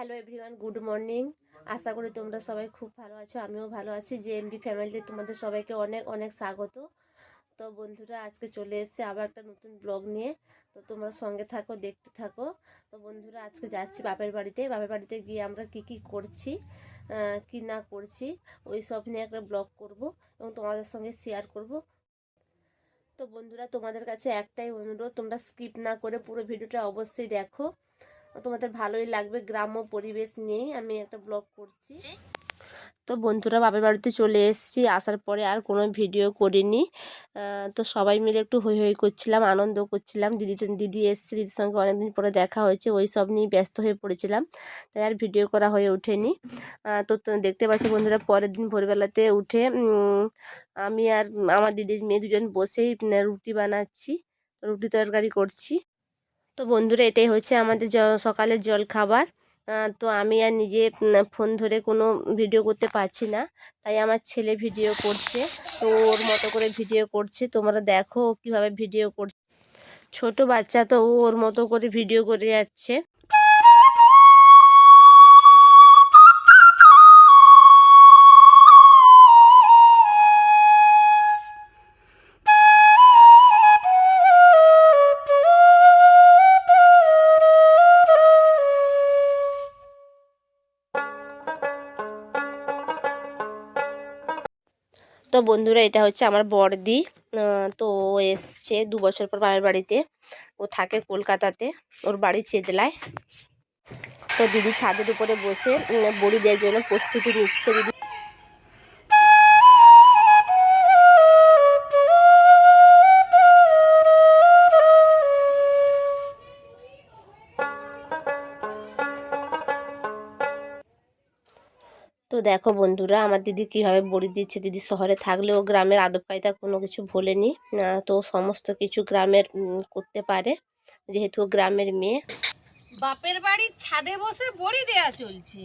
Hello everyone good morning আশা করি তোমরা সবাই খুব ভালো আছো, আমিও ভালো আছি। যে এমবি ফ্যামিলিতে তোমাদের সবাইকে অনেক অনেক স্বাগত। তো বন্ধুরা, আজকে চলে এসেছে আবার একটা নতুন ব্লগ নিয়ে। তো তোমরা সঙ্গে থাকো, দেখতে থাকো। তো বন্ধুরা, আজকে যাচ্ছি বাপের বাড়িতে। বাপের বাড়িতে গিয়ে আমরা কি কি করছি কি না করছি ওই সব নিয়ে একটা ব্লগ করব এবং তোমাদের সঙ্গে শেয়ার করব। তো বন্ধুরা, তোমাদের কাছে একটাই অনুরোধ, তোমরা স্কিপ না করে পুরো ভিডিওটা অবশ্যই দেখো। তোমাদের ভালোই লাগবে। গ্রাম্য পরিবেশ নিয়েই আমি একটা ব্লগ করছি। তো বন্ধুরা বাপের বাড়িতে চলে এসেছি। আসার পরে আর কোনো ভিডিও করিনি। তো সবাই মিলে একটু হই হই করছিলাম আনন্দ করছিলাম। দিদি দিদি এসছে দিদির সঙ্গে অনেকদিন পরে দেখা হয়েছে। ওই সব নিয়ে ব্যস্ত হয়ে পড়েছিলাম। তাই আর ভিডিও করা হয়ে ওঠেনি। তো তো দেখতে পাচ্ছি বন্ধুরা পরের দিন ভোরবেলাতে উঠে আমি আর আমার দিদির মেয়ে দুজন বসেই রুটি বানাচ্ছি। রুটি তরকারি করছি। তো বন্ধুরা, এটাই হচ্ছে আমাদের সকালের জল খাবার তো আমি আর নিজে ফোন ধরে কোনো ভিডিও করতে পারছি না। তাই আমার ছেলে ভিডিও করছে, তো ওর মতো করে ভিডিও করছে। তোমরা দেখো কীভাবে ভিডিও করছে। ছোট বাচ্চা তো ওর মতো করে ভিডিও করে যাচ্ছে। তো বন্ধুরা, এটা হচ্ছে আমার বড়দি। তো ও এসছে দু বছর পর বাবার বাড়িতে। ও থাকে কলকাতাতে, ওর বাড়ি চেতলায়। তো দিদি ছাদের উপরে বসে বড়ি দেওয়ার জন্য প্রস্তুতি নিচ্ছে। দিদি দেখো বন্ধুরা আমার দিদি কীভাবে বড়ি দিচ্ছে। দিদি শহরে থাকলেও গ্রামের আদব কায়দা কোনো কিছু ভোলেনি। তো সমস্ত কিছু গ্রামের করতে পারে। যেহেতু গ্রামের মেয়ে। বাপের বাড়ির ছাদে বসে বড়ি দেয়া চলছে।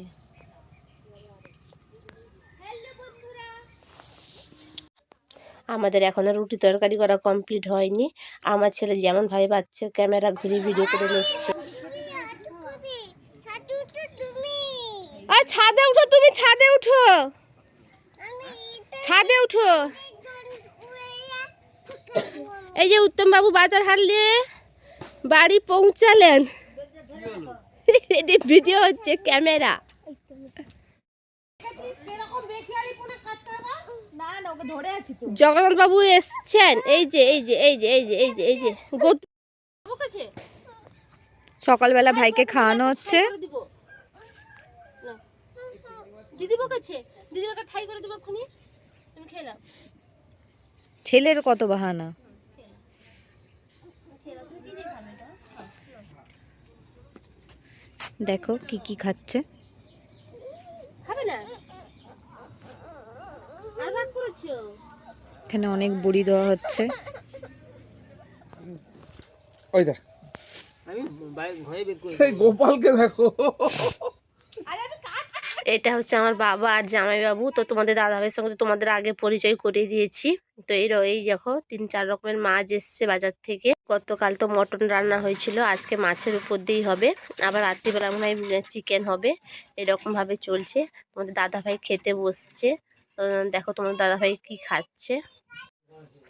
আমাদের এখনও রুটি তরকারি করা কমপ্লিট হয়নি। আমার ছেলে যেমনভাবে বাচ্চা ক্যামেরা ঘুরিয়ে ভিডিও করে নিচ্ছে। ছাদে উঠো তুমি ছাদে উঠো। ছাদে উঠো। এই যে উত্তম বাবু বাজার হারলে বাড়ি পৌঁছালেন। এটি ভিডিও হচ্ছে ক্যামেরা। জগন্নাথ বাবু এসছেন। এই যে এই যে এই যে এই যে এই যে এই যে। সকালবেলা ভাইকে খাওয়ানো হচ্ছে। দিদি কাছে? দিদি ওকে ঠাই করে দিব এক্ষুনি। তুমি খেলাম ছেলের কত বাহানা? দেখো কি কি খাচ্ছে। খাবে না? আর রাগ করেছ? এখানে অনেক বড়ি দেওয়া হচ্ছে। ওই দেখ। আমি বাইক ঘরে বের করে গোপালকে দেখো। এটা হচ্ছে আমার বাবা আর জামাইবাবু। তো তোমাদের দাদাভাইয়ের সঙ্গে তো তোমাদের আগে পরিচয় করিয়ে দিয়েছি। তো এই এই দেখো, তিন চার রকমের মাছ এসছে বাজার থেকে। গতকাল তো মটন রান্না হয়েছিল, আজকে মাছের উপর দিয়েই হবে। আবার রাত্রিবেলা মনে হয় চিকেন হবে। এরকমভাবে চলছে। তোমাদের দাদাভাই খেতে বসছে। দেখো তোমার দাদাভাই কি খাচ্ছে।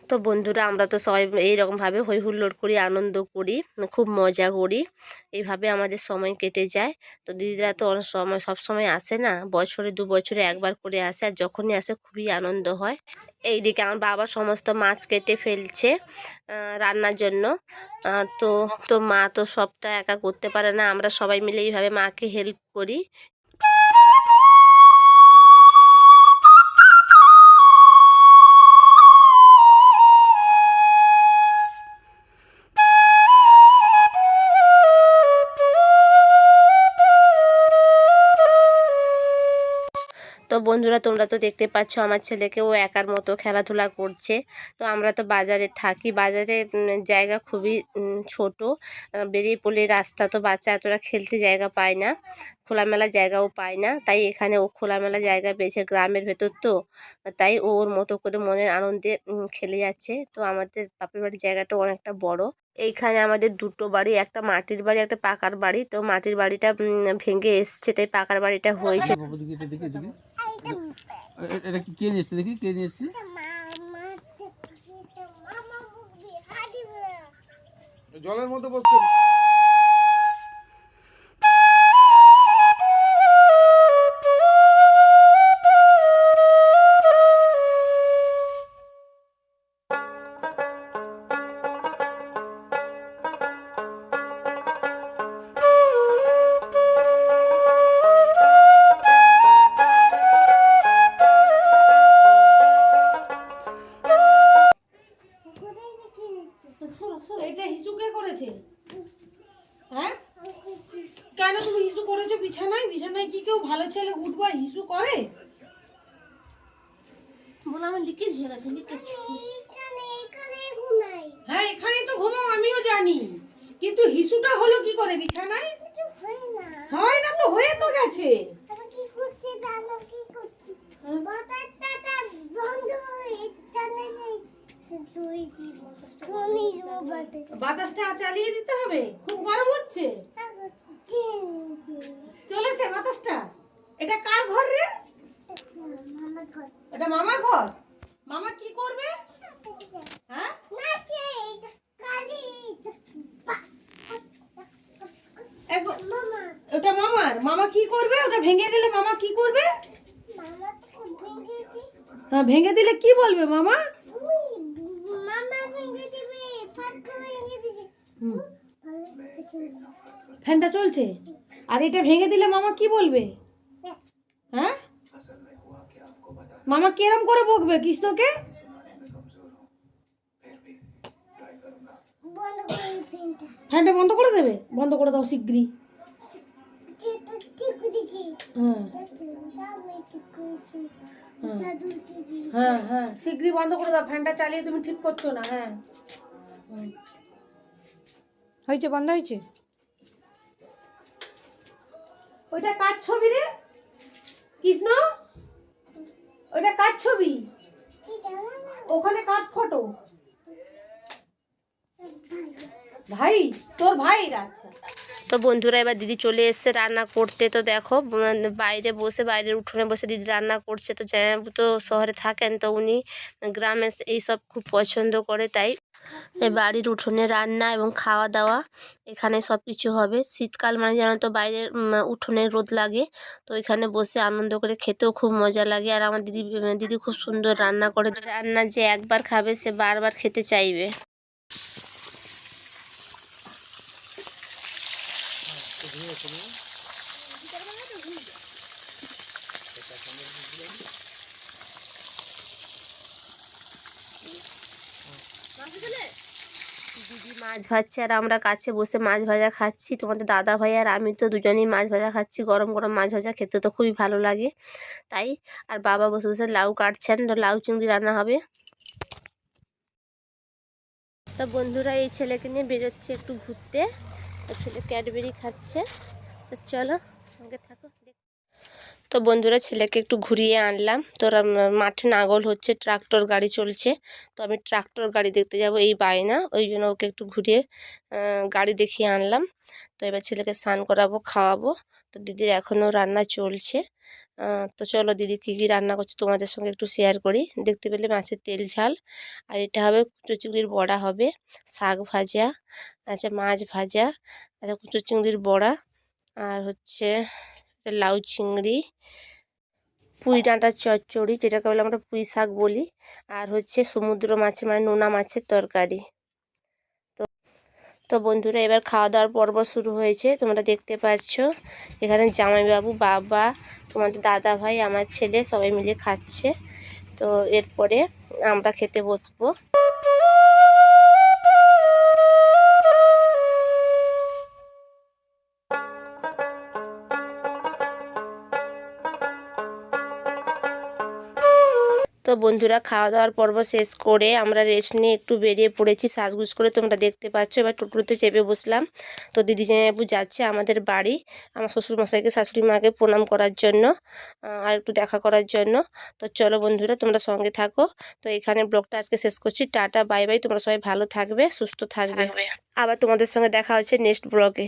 তো বন্ধুরা, আমরা তো সবাই এইরকমভাবে হই হুল্লোড় করি, আনন্দ করি, খুব মজা করি। এইভাবে আমাদের সময় কেটে যায়। তো দিদিরা তো অনেক সময় সব সময় আসে না? বছরে দু বছরে একবার করে আসে আর যখনই আসে খুবই আনন্দ হয়। এইদিকে আমার বাবা সমস্ত মাছ কেটে ফেলছে রান্নার জন্য। তো তো মা তো সবটা একা করতে পারে না। আমরা সবাই মিলে এইভাবে মাকে হেল্প করি। বন্ধুরা, তোমরা তো দেখতে পাচ্ছ আমার ছেলেকে ও একার মতো খেলাধুলা করছে। তো আমরা তো বাজারে থাকি। বাজারে জায়গা খুবই ছোট। বেরিয়ে পড়লে রাস্তা তো বাচ্চা এতটা খেলতে জায়গা পায় না, খোলামেলা জায়গাও পায় না। তাই এখানে ও খোলামেলা জায়গা পেয়েছে গ্রামের ভেতর তো। তাই ও ওর মতো করে মনের আনন্দে খেলে যাচ্ছে। তো আমাদের বাপের বাড়ির জায়গাটা অনেকটা বড়। এইখানে আমাদের দুটো বাড়ি, একটা মাটির বাড়ি, একটা পাকার বাড়ি। তো মাটির বাড়িটা ভেঙে এসছে, তাই পাকার বাড়িটা হয়েছে। এটা কি কে নিয়ে এসছে দেখি কে নিয়ে এসছে জলের মধ্যে বসছে। বিছানায় কি কেউ ভালো ছেলে উঠবা হিসু করে? বলে আমার লিকেজ হয়ে গেছে লিকেজ। হ্যাঁ এখানেই তো ঘুমাও আমিও জানি। কিন্তু হিসুটা হলো কি করে বিছানায়? হয় না। তো হয়ে তো গেছে। বাতাসটা চালিয়ে দিতে হবে? খুব গরম হচ্ছে। চলেছে বাতাসটা? এটা কার ঘর রে? এটা মামার ঘর। মামা কি করবে? হ্যাঁ? ওটা মামার। মামা কি করবে? ওটা ভেঙে গেলে মামা কি করবে? হ্যাঁ ভেঙে দিলে কি বলবে মামা? ফ্যানটা চলছে? আর এটা ভেঙে দিলে মামা কি বলবে? হ্যাঁ? মামা কেরম করে বকবে কৃষ্ণকে? ফ্যানটা। বন্ধ করে দেবে? বন্ধ করে দাও শিগগিরই। হ্যাঁ। হ্যাঁ। হ্যাঁ শিগগিরই বন্ধ করে দাও। ফ্যানটা চালিয়ে তুমি ঠিক করছ না হ্যাঁ। হয়েছে বন্ধ হয়েছে? ওইটা কার ছবি রে? কৃষ্ণ? ওইটা কার ছবি? ওখানে কার ফটো ভাই, তোর ভাই আচ্ছা তো বন্ধুরা, এবার দিদি চলে এসেছে রান্না করতে। তো দেখো বাইরে বসে, বাইরের উঠোনে বসে দিদি রান্না করছে। তো জামাইবাবু তো শহরে থাকেন, তো উনি গ্রামে এইসব খুব পছন্দ করে, তাই বাড়ির উঠোনে রান্না এবং খাওয়া দাওয়া, এখানে সব কিছু হবে। শীতকাল মানে জানো তো বাইরের উঠোনে রোদ লাগে, তো এখানে বসে আনন্দ করে খেতেও খুব মজা লাগে। আর আমার দিদি দিদি খুব সুন্দর রান্না করে। রান্না যে একবার খাবে, সে বারবার খেতে চাইবে। দিদি মাছ ভাজছে আর আমরা কাছে বসে মাছ ভাজা খাচ্ছি। তোমাদের দাদা ভাই আর আমি তো দুজনেই মাছ ভাজা খাচ্ছি। গরম গরম মাছ ভাজা খেতে তো খুবই ভালো লাগে। তাই আর বাবা বসে বসে লাউ কাটছেন। লাউ চিংড়ি রান্না হবে। তো বন্ধুরা, এই ছেলেকে নিয়ে বেরোচ্ছে একটু ঘুরতে। ছেলে ক্যাডবেরি খাচ্ছে। তো চলো সঙ্গে থাকো। তো বন্ধুরা ছেলেকে একটু ঘুরিয়ে আনলাম। তোরা মাঠে নাগল হচ্ছে, ট্রাক্টর গাড়ি চলছে। তো আমি ট্রাক্টর গাড়ি দেখতে যাব এই বায়না, ওই জন্য ওকে একটু ঘুরিয়ে গাড়ি দেখিয়ে আনলাম। তো এবার ছেলেকে স্নান করাবো, খাওয়াবো। তো দিদির এখনও রান্না চলছে। তো চলো দিদি কী কী রান্না করছে তোমাদের সঙ্গে একটু শেয়ার করি। দেখতে পেলে মাছের তেল, ঝাল। আর এটা হবে কুচো চিংড়ির বড়া হবে, শাক ভাজা আচ্ছা মাছ ভাজা আচ্ছা কুচো চিংড়ির বড়া। আর হচ্ছে লাউ চিংড়ি পুঁই ডাঁটার চচ্চড়ি যেটাকে বলে আমরা পুঁই শাক বলি। আর হচ্ছে সমুদ্র মাছের মানে নোনা মাছের তরকারি। তো তো বন্ধুরা এবার খাওয়া দাওয়ার পর্ব শুরু হয়েছে। তোমরা দেখতে পাচ্ছ এখানে জামাইবাবু বাবা তোমাদের দাদা ভাই আমার ছেলে সবাই মিলে খাচ্ছে। তো এরপরে আমরা খেতে বসবো। বন্ধুরা খাওয়া দাওয়ার পর্ব শেষ করে আমরা রেস্ট নিয়ে একটু বেরিয়ে পড়েছি। সাজগুজ করে তোমরা দেখতে পাচ্ছ এবার টোটোতে চেপে বসলাম। তো দিদি জামাইবাবু যাচ্ছে আমাদের বাড়ি আমার শ্বশুর মশাইকে শাশুড়ি মাকে প্রণাম করার জন্য আর একটু দেখা করার জন্য। তো চলো বন্ধুরা তোমরা সঙ্গে থাকো। তো এখানে ব্লগটা আজকে শেষ করছি। টাটা বাই বাই তোমরা সবাই ভালো থাকবে সুস্থ থাকবে। আবার তোমাদের সঙ্গে দেখা হচ্ছে নেক্সট ব্লগে